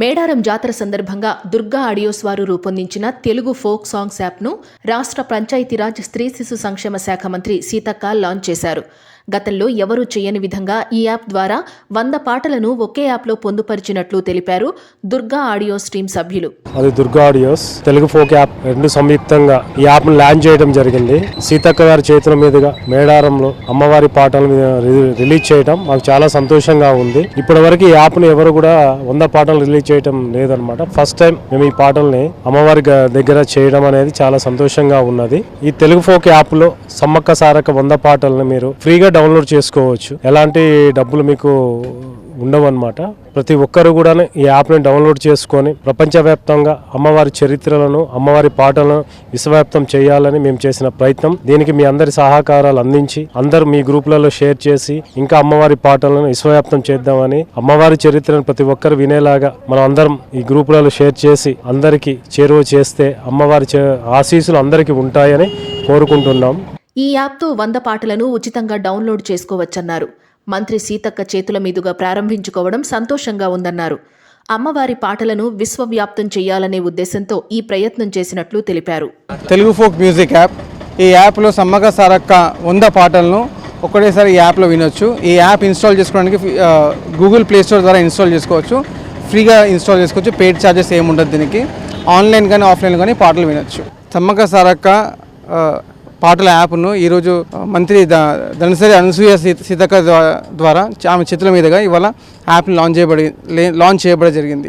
మేడారం జాతర సందర్భంగా దుర్గా ఆడియోస్ వారు రూపొందించిన తెలుగు ఫోక్ సాంగ్స్ యాప్ను రాష్ట్ర పంచాయతీరాజ్ స్త్రీ శిశు సంక్షేమ శాఖ మంత్రి సీతక్క లాంచ్ చేశారు. గతంలో ఎవరూ చేయని విధంగా ఈ యాప్ ద్వారా వంద పాటలను ఒకే యాప్లో పొందుపరిచినట్లు తెలిపారు దుర్గా ఆడియోస్ స్ట్రీమ్ సభ్యులు. అది Durga audios Telugu folk app రెండు సంయుక్తంగా ఈ యాప్ లాంచ్ చేయడం జరిగింది. సీతక్క గారి చేతుల మీదుగా మేడారంలో అమ్మవారి పాటల మీద రి- రిలీజ్ చేయడం మాకు చాలా సంతోషంగా ఉంది. ఇప్పటి వరకు ఈ యాప్ను ఎవరు కూడా వంద పాటలు రిలీజ్ చేయడం లేదనమాట ఫస్ట్ టైం మేము ఈ పాటల్ని అమ్మవారి దగ్గర చేయడం అనేది చాలా సంతోషంగా ఉన్నది. ఈ తెలుగు ఫోక్ యాప్లో సమ్మక్క సారక్క వంద పాటలను మీరు ఫ్రీగా డౌన్లోడ్ చేసుకోవచ్చు. ఎలాంటి డబ్బులు మీకు ఉండవన్నమాట. ప్రతి ఒక్కరు కూడా ఈ యాప్ని డౌన్లోడ్ చేసుకొని ప్రపంచవ్యాప్తంగా అమ్మవారి చరిత్రలను అమ్మవారి పాటలను విశ్వవ్యాప్తం చేయాలని మేము చేసిన ప్రయత్నం. దీనికి మీ అందరి సహకారాలు అందించి అందరూ మీ గ్రూపులలో షేర్ చేసి ఇంకా అమ్మవారి పాటలను విశ్వవ్యాప్తం చేద్దామని అమ్మవారి చరిత్రను ప్రతి ఒక్కరు వినేలాగా మనం అందరం ఈ గ్రూపులలో షేర్ చేసి అందరికీ చేరువ చేస్తే అమ్మవారి చే- ఆశీస్సులు అందరికీ ఉంటాయని కోరుకుంటున్నాం. ఈ యాప్తో వంద పాటలను ఉచితంగా డౌన్లోడ్ చేసుకోవచ్చన్నారు. మంత్రి సీతక్క చేతుల మీదుగా ప్రారంభించుకోవడం సంతోషంగా ఉందన్నారు. అమ్మవారి పాటలను విశ్వవ్యాప్తం చేయాలనే ఉద్దేశంతో ఈ ప్రయత్నం చేసినట్లు తెలిపారు. Telugu folk music app. ఈ యాప్లో సమ్మక్క సారక్క వంద పాటలను ఒకటేసారి ఈ యాప్లో వినొచ్చు. ఈ యాప్ ఇన్స్టాల్ చేసుకోవడానికి గూగుల్ ప్లేస్టోర్ ద్వారా ఇన్స్టాల్ చేసుకోవచ్చు. ఫ్రీగా ఇన్స్టాల్ చేసుకోవచ్చు. పెయిడ్ ఛార్జెస్ ఏముండదు దీనికి. ఆన్లైన్ కానీ ఆఫ్లైన్ కానీ పాటలు వినొచ్చు. సమ్మక్క సారక్క పాటల యాప్ను ఈరోజు మంత్రి ద ధనసరి అనసూయ సీతక్క ద్వారా ఆమె చేతుల మీదుగా ఇవాళ యాప్ని లాంచ్ చేయబడి లాంచ్ చేయబడి జరిగింది.